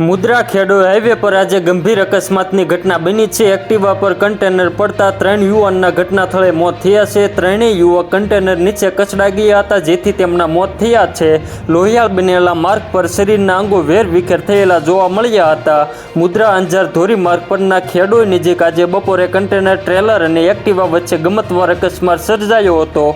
મુદ્રા ખેડો highway પર આજે ગંભીર અકસ્માતની ઘટના બની છે. એક્ટિવા પર કન્ટેનર પડતા ત્રણ યુવાનના ઘટના સ્થળે મોત થયા છે. ત્રણેય યુવક કન્ટેનર નીચે કચડા ગયા હતા, જેથી તેમના મોત થયા છે. લોહિયાળ બનેલા માર્ગ પર શરીરના અંગો વેર વિખેર થયેલા જોવા મળ્યા હતા. મુદ્રા અંજાર ધોરી માર્ગ પરના ખેડોઈ નજીક આજે બપોરે કન્ટેનર ટ્રેલર અને એક્ટિવા વચ્ચે ગમતવાર અકસ્માત સર્જાયો હતો.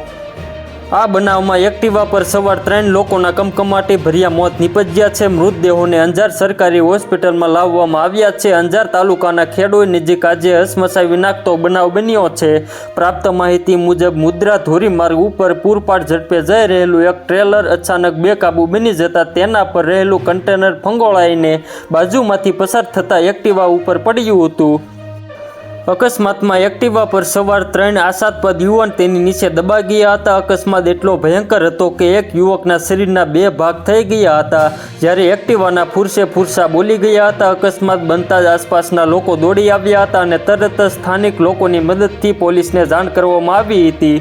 આ બનાવમાં એક્ટિવા પર સવાર ત્રણ લોકોના કમકમાટી ભર્યા મોત નિપજ્યા છે. મૃતદેહોને અંજાર સરકારી હોસ્પિટલમાં લાવવામાં આવ્યા છે. અંજાર તાલુકાના ખેડોઈ નજીક આજે હસમસાવી નાખતો બનાવ બન્યો છે. પ્રાપ્ત માહિતી મુજબ મુદ્રા ધોરીમાર્ગ ઉપર પૂરપાટ ઝડપે જઈ રહેલું એક ટ્રેલર અચાનક બેકાબુ બની જતા તેના પર રહેલું કન્ટેનર ફંગોળાઈને બાજુમાંથી પસાર થતાં એક્ટિવા ઉપર પડ્યું હતું. અકસ્માતમાં એક્ટિવા પર સવાર ત્રણ આશાસ્પદ યુવાન તેની નીચે દબા ગયા હતા. અકસ્માત એટલો ભયંકર હતો કે એક યુવકના શરીરના બે ભાગ થઈ ગયા હતા. જ્યારે એક્ટિવાના ફુરસે ફુરસા બોલી ગયા હતા. અકસ્માત બનતા જ આસપાસના લોકો દોડી આવ્યા હતા અને તરત જ સ્થાનિક લોકોની મદદથી પોલીસને જાણ કરવામાં આવી હતી.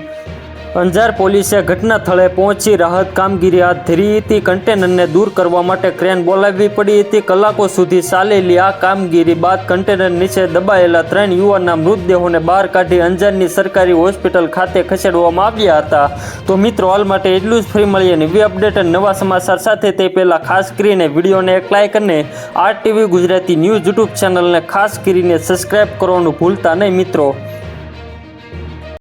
અંજાર પોલીસે ઘટના સ્થળે પહોંચી રાહત કામગીરી હાથ ધરી હતી. કન્ટેનરને દૂર કરવા માટે ક્રેન બોલાવવી પડી હતી. કલાકો સુધી ચાલેલી આ કામગીરી બાદ કન્ટેનર નીચે દબાયેલા ત્રણ યુવાનના મૃતદેહોને બહાર કાઢી અંજારની સરકારી હોસ્પિટલ ખાતે ખસેડવામાં આવ્યા હતા. તો મિત્રો, હાલ માટે એટલું જ. ફ્રી મળીએ નવી અપડેટ અને નવા સમાચાર સાથે. તે પહેલાં ખાસ કરીને વિડીયોને એક લાઇક અને R TV Gujarati news YouTube ચેનલને ખાસ કરીને સબસ્ક્રાઇબ કરવાનું ભૂલતા નહીં મિત્રો.